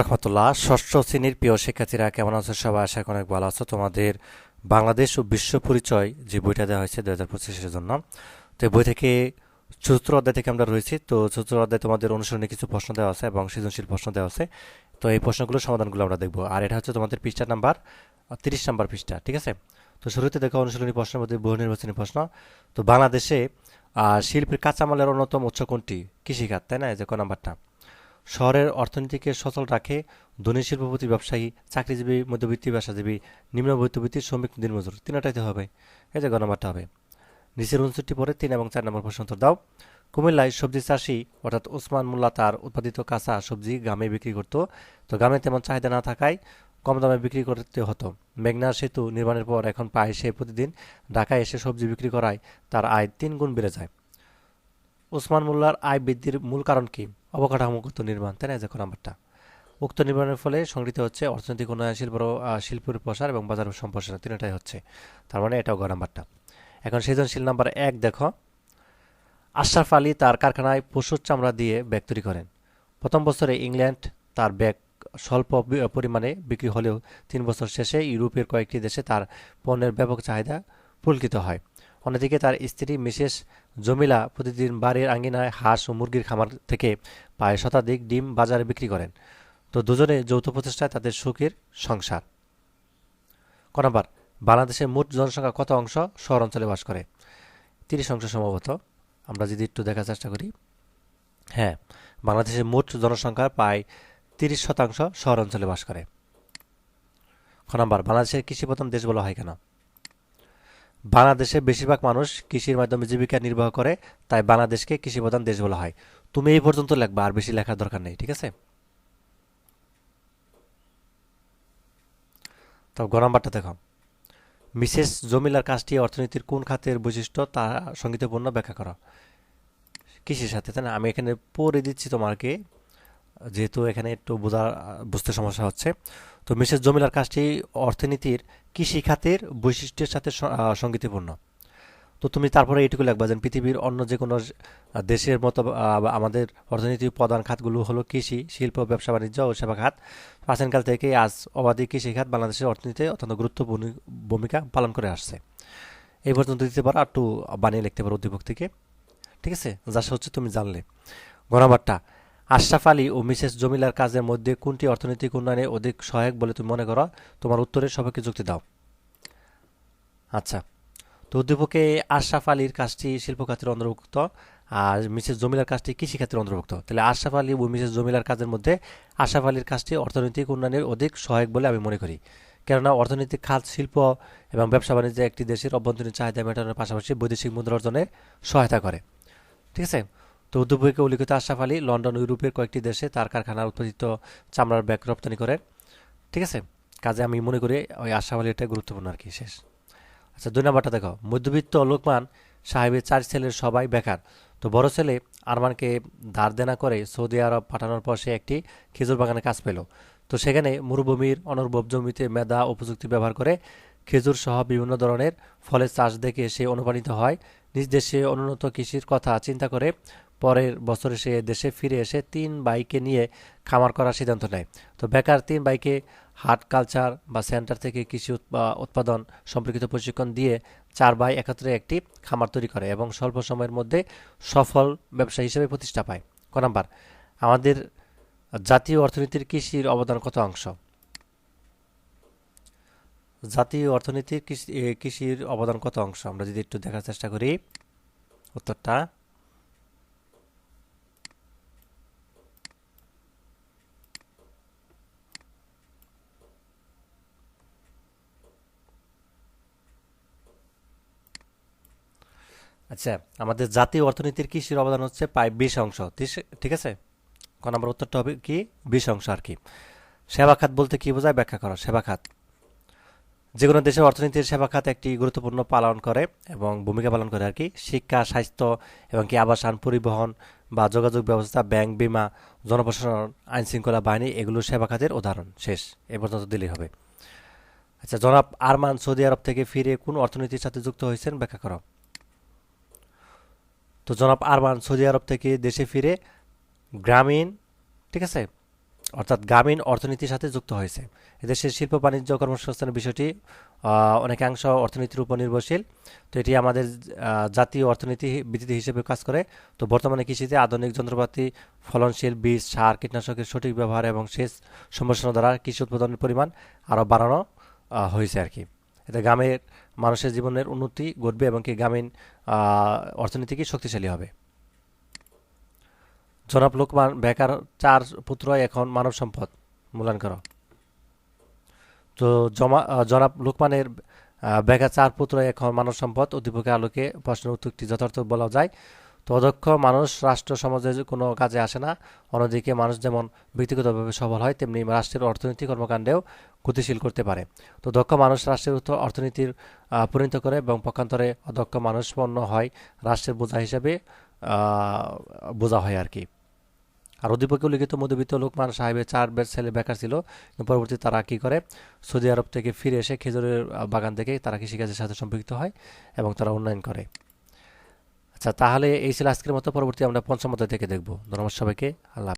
রহমতুল্লাহ। ষষ্ঠ শ্রেণির প্রিয় শিক্ষার্থীরা, কেমন আছো সবাই? আশা অনেক ভালো আছো। তোমাদের বাংলাদেশ ও বিশ্ব পরিচয় যে বইটা দেওয়া হয়েছে দু হাজার পঁচিশের জন্য, তো বই থেকে চতুর্থ অধ্যায় থেকে আমরা রয়েছি। তো চতুর্থ অধ্যায় তোমাদের অনুসরণে কিছু প্রশ্ন দেওয়া আছে এবং সৃজনশীল প্রশ্ন দেওয়া আছে। তো এই প্রশ্নগুলোর সমাধানগুলো আমরা দেখব। আর এটা হচ্ছে তোমাদের পৃষ্ঠা নাম্বার তিরিশ নাম্বার পৃষ্ঠা, ঠিক আছে? তো শুরুতে দেখো অনুশীলনী প্রশ্নের মধ্যে বহু নির্বাচনী প্রশ্ন। তো বাংলাদেশে শিল্পের কাঁচামালের অন্যতম উৎস কোনটি? কৃষিখাত, তাই না? যে ক নাম্বারটা। শহরের অর্থনীতিকে সচল রাখে ধনী শিল্পপতি ব্যবসায়ী, চাকরিজীবী মধ্যবিত্তি পেশাজীবী, নিম্ন মধ্যবিত্তি শ্রমিক, দিনমজুর, তিনটাইতে হবে। এই যে গণমাটা হবে। নিচের উনষট্টি পরে তিন এবং চার নম্বর প্রশ্ন দাও। কুমিল্লায় সবজি চাষি, অর্থাৎ ওসমান মোল্লা তার উৎপাদিত কাঁচা সবজি গ্রামে বিক্রি করত। তো গ্রামে তেমন চাহিদা না থাকায় কম দামে বিক্রি করতে হতো। মেঘনা সেতু নির্মাণের পর এখন পায় সে প্রতিদিন ঢাকায় এসে সবজি বিক্রি করায় তার আয় তিন গুণ বেড়ে যায়। ওসমান মোল্লার আয় বৃদ্ধির মূল কারণ কি? অবকাঠামোগত নির্মাণ, তাই না? দেখো নাম্বারটা উক্ত নির্মাণের ফলে সংগৃহীত হচ্ছে অর্থনৈতিক উন্নয়ন, শিল্প শিল্পের প্রসার এবং বাজার সম্প্রসারণ, তিনটাই হচ্ছে। তার মানে এটাও গ নাম্বারটা এখন সৃজনশীল নাম্বার এক, দেখো। আশরাফ আলী তার কারখানায় পশুর চামড়া দিয়ে ব্যাগ তৈরি করেন। প্রথম বছরে ইংল্যান্ড তার ব্যাগ স্বল্প পরিমাণে বিক্রি হলেও তিন বছর শেষে ইউরোপের কয়েকটি দেশে তার পণ্যের ব্যাপক চাহিদা পুলকিত হয়। অন্যদিকে তার স্ত্রী মিসেস জমিলা প্রতিদিন বাড়ির আঙ্গিনায় হাঁস ও মুরগির খামার থেকে প্রায় শতাধিক ডিম বাজারে বিক্রি করেন। তো দুজনে যৌথ প্রচেষ্টায় তাদের সুখের সংসার। ক নম্বর বাংলাদেশের মোট জনসংখ্যা কত অংশ শহর অঞ্চলে বাস করে? তিরিশ অংশ সম্ভবত। আমরা যদি একটু দেখার চেষ্টা করি। হ্যাঁ বাংলাদেশের মোট জনসংখ্যার প্রায় তিরিশ শতাংশ শহর অঞ্চলে বাস করে। খ নম্বর, বাংলাদেশের কৃষি প্রধান দেশ বলা হয় কেন? বাংলাদেশে বেশিরভাগ মানুষ কৃষির মাধ্যমে জীবিকা নির্বাহ করে, তাই বাংলাদেশকে কৃষি প্রধান দেশ বলা হয়। তুমি এই পর্যন্ত লেখবা, আর বেশি লেখার দরকার নেই, ঠিক আছে? তো গ নাম্বারটা দেখো। মিসেস জমিলার কাজটি অর্থনীতির কোন খাতের বৈশিষ্ট্য তা সঙ্গীতপূর্ণ ব্যাখ্যা করো। কৃষির সাথে, তাই না? আমি এখানে পড়ে দিচ্ছি তোমাকে যেহেতু এখানে একটু বোঝা, বুঝতে সমস্যা হচ্ছে। তো মিসেস জমিলার কাজটি অর্থনীতির কৃষি খাতের বৈশিষ্ট্যের সাথে সঙ্গীতিপূর্ণ। তো তুমি তারপরে এইটুকু লাগবা যে পৃথিবীর অন্য যে কোনো দেশের মতো আমাদের অর্থনীতির প্রধান খাতগুলো হলো কৃষি, শিল্প, ব্যবসা, বাণিজ্য ও সেবা খাত। প্রাচীনকাল থেকে আজ অবাধি কৃষি খাত বাংলাদেশের অর্থনীতিতে অত্যন্ত গুরুত্বপূর্ণ ভূমিকা পালন করে আসছে। এই পর্যন্ত দিতে পারো, আর একটু বানিয়ে লিখতে পারো উদ্দীপক থেকে। ঠিক আছে? যা হচ্ছে তুমি জানলে। গণাবারটা আশরাফ আলী ও মিসেস জমিলার কাজের মধ্যে কোনটি অর্থনৈতিক উন্নয়নে অধিক সহায়ক বলে তুমি মনে করো? তোমার উত্তরে সবাইকে যুক্তি দাও। আচ্ছা তো উদ্দীপকে আশরাফ আলীর কাজটি শিল্প খাতের অন্তর্ভুক্ত আর মিসেস জমিলার কাজটি কৃষি খাতের অন্তর্ভুক্ত। তাহলে আশরাফ আলী ও মিসেস জমিলার কাজের মধ্যে আশরাফ আলীর কাজটি অর্থনৈতিক উন্নয়নের অধিক সহায়ক বলে আমি মনে করি। কেননা অর্থনৈতিক খাত, শিল্প এবং ব্যবসা বাণিজ্যে একটি দেশের অভ্যন্তরীণ চাহিদা মেটানোর পাশাপাশি বৈদেশিক মুদ্রা অর্জনে সহায়তা করে। ঠিক আছে? তো উদ্যোগকে উল্লিখিত আশরাফ আলী লন্ডন ইউরোপের কয়েকটি দেশে তার কারখানার উৎপাদিত চামড়ার ব্যাগ রপ্তানি করেন ঠিক আছে? কাজে আমি মনে করি ওই আশরাফ আলী এটাই গুরুত্বপূর্ণ আর কি শেষ। আচ্ছা দুই নাম্বারটা দেখো। মধ্যবিত্ত লোকমান সাহেবের চার ছেলের সবাই বেকার। তো বড় ছেলে আরমানকে ধার দেনা করে সৌদি আরব পাঠানোর পর সে একটি খেজুর বাগানে কাজ পেল। তো সেখানে মরুভূমির অনুর্বর জমিতে মেধা ও প্রযুক্তি ব্যবহার করে খেজুর সহ বিভিন্ন ধরনের ফলের চাষ দেখে সে অনুপ্রাণিত হয়। নিজ দেশে অনুন্নত কৃষির কথা চিন্তা করে পরের বছরে সে দেশে ফিরে এসে তিন বাইকে নিয়ে খামার করার সিদ্ধান্ত নেয়। তো বেকার তিন বাইকে হাট, কালচার বা সেন্টার থেকে কৃষি উৎপা- উৎপাদন সম্পর্কিত প্রশিক্ষণ দিয়ে চার বাই একত্রে একটি খামার তৈরি করে এবং স্বল্প সময়ের মধ্যে সফল ব্যবসা হিসেবে প্রতিষ্ঠা পায়। ক নাম্বার, আমাদের জাতীয় অর্থনীতির কৃষির অবদান কত অংশ? জাতীয় অর্থনীতির কৃষি কৃষির অবদান কত অংশ? আমরা যদি একটু দেখার চেষ্টা করি। উত্তরটা আচ্ছা আমাদের জাতীয় অর্থনীতির কৃষির অবদান হচ্ছে প্রায় বিশ অংশ। ঠিক আছে? ক নম্বর উত্তরটা হবে কি? বিশ অংশ আর কি। সেবা খাত বলতে কি বোঝায়? ব্যাখ্যা করো, সেবা খাত। যে কোনো দেশের অর্থনীতির সেবা খাত একটি গুরুত্বপূর্ণ পালন করে এবং ভূমিকা পালন করে আর কি। শিক্ষা, স্বাস্থ্য এবং কি আবাসন, পরিবহন বা যোগাযোগ ব্যবস্থা, ব্যাংক, বিমা, জনপ্রশাসন, আইন শৃঙ্খলা বাহিনী এগুলো সেবা খাতের উদাহরণ। শেষ, এ পর্যন্ত দিলেই হবে। আচ্ছা জনাব আরমান সৌদি আরব থেকে ফিরে কোন অর্থনীতির সাথে যুক্ত হয়েছেন? ব্যাখ্যা করো। তো জনাব আরমান সৌদি আরব থেকে দেশে ফিরে গ্রামীণ, ঠিক আছে? অর্থাৎ গ্রামীণ অর্থনীতির সাথে যুক্ত হয়েছে। এদেশের শিল্প বাণিজ্য কর্মসংস্থানের বিষয়টি অনেকাংশ অর্থনীতির উপর নির্ভরশীল। তো এটি আমাদের জাতীয় অর্থনীতি ভিত্তি হিসেবে কাজ করে। তো বর্তমানে কৃষিতে আধুনিক যন্ত্রপাতি, ফলনশীল বীজ, সার, কীটনাশকের সঠিক ব্যবহার এবং সেচ সম্প্রসারণ দ্বারা কৃষি উৎপাদনের পরিমাণ আরও বাড়ানো হয়েছে আর কি। এতে গ্রামের মানুষের জীবনের উন্নতি ঘটবে এবং কি গ্রামীণ আহ, অর্থনীতি শক্তিশালী হবে। জনাব লোকমান বেকার চার পুত্র এখন মানব সম্পদ। মূল্যায়ন করো। তো জমা জনাব লোকমানের বেকার চার পুত্র এখন মানব সম্পদ। উদ্দীপকের আলোকে প্রশ্নের উত্তরটি যথার্থ বলা যায়। তো অদক্ষ মানুষ রাষ্ট্র সমাজে কোনো কাজে আসে না। অন্যদিকে মানুষ যেমন ব্যক্তিগতভাবে সবল হয় তেমনি রাষ্ট্রের অর্থনৈতিক কর্মকাণ্ডেও গতিশীল করতে পারে। তো দক্ষ মানুষ রাষ্ট্রের অর্থনীতির পরিণত করে এবং পক্ষান্তরে অদক্ষ মানুষ পণ্য হয় রাষ্ট্রের বোঝা হিসাবে বোঝা হয় আর কি। আর অধিপকে উল্লিখিত মধ্যবিত্ত লোকমান সাহেবের চার ছেলে বেকার ছিল, কিন্তু পরবর্তীতে তারা কি করে? সৌদি আরব থেকে ফিরে এসে খেজুরের বাগান থেকে তারা কৃষিকাজের সাথে সম্পৃক্ত হয় এবং তারা উন্নয়ন করে। আচ্ছা তাহলে এই ছিল আজকের মতো, পরবর্তী আমরা পঞ্চম অধ্যায় থেকে দেখব। ধন্যবাদ সবাইকে, আল্লাহ।